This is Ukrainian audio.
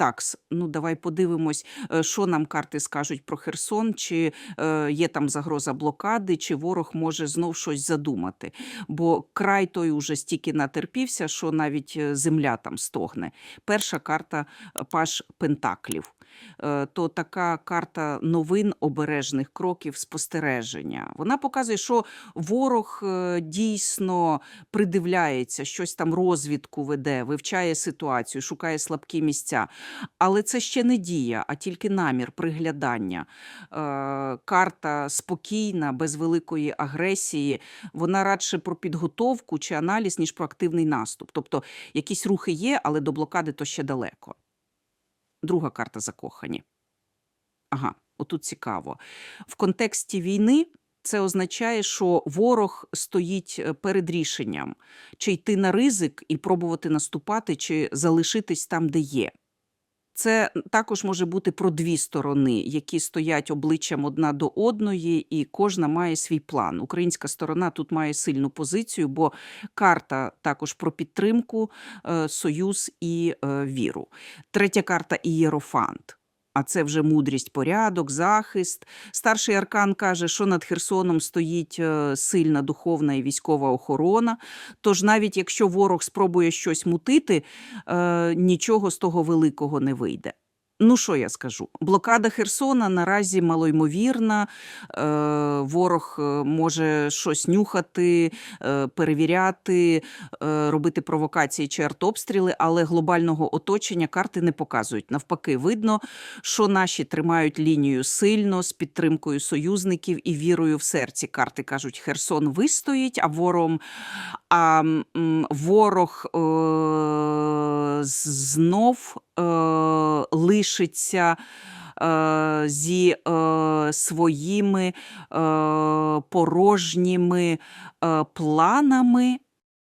такс, ну давай подивимось, е, що нам карти скажуть про Херсон, чи е, є там загроза блокади, чи ворог може знов щось задумати. Бо край той уже стільки натерпівся, що навіть е, земля там стогне. Перша карта Паш Пентаклів. Е, То така карта новин, обережних кроків, спостереження. Вона показує, що ворог е, дійсно придивляється, щось там розвідку веде, вивчає ситуацію, шукає слабкі місця. Але це ще не дія, а тільки намір, приглядання. Е, Карта спокійна, без великої агресії. Вона радше про підготовку чи аналіз, ніж про активний наступ. Тобто якісь рухи є, але до блокади то ще далеко. Друга карта закохані. Ага, отут цікаво. В контексті війни це означає, що ворог стоїть е, перед рішенням, чи йти на ризик і пробувати наступати, чи залишитись там, де є. Це також може бути про дві сторони, які стоять обличчям одна до одної, і кожна має свій план. Українська сторона тут має сильну позицію, бо карта також про підтримку, е, союз і е, віру. Третя карта ієрофант. А це вже мудрість, порядок, захист. Старший аркан каже, що над Херсоном стоїть е, сильна духовна і військова охорона. Тож навіть якщо ворог спробує щось мутити, е, нічого з того великого не вийде. Ну, що я скажу? Блокада Херсона наразі малоймовірна. Е, ворог е, може щось нюхати, е, перевіряти, робити провокації чи артобстріли, але глобального оточення карти не показують. Навпаки, видно, що наші тримають лінію сильно з підтримкою союзників і вірою в серці. Карти кажуть, Херсон вистоїть, а вором, а ворог е, знов е, лишиться. е, Зі е, своїми е, порожніми е, планами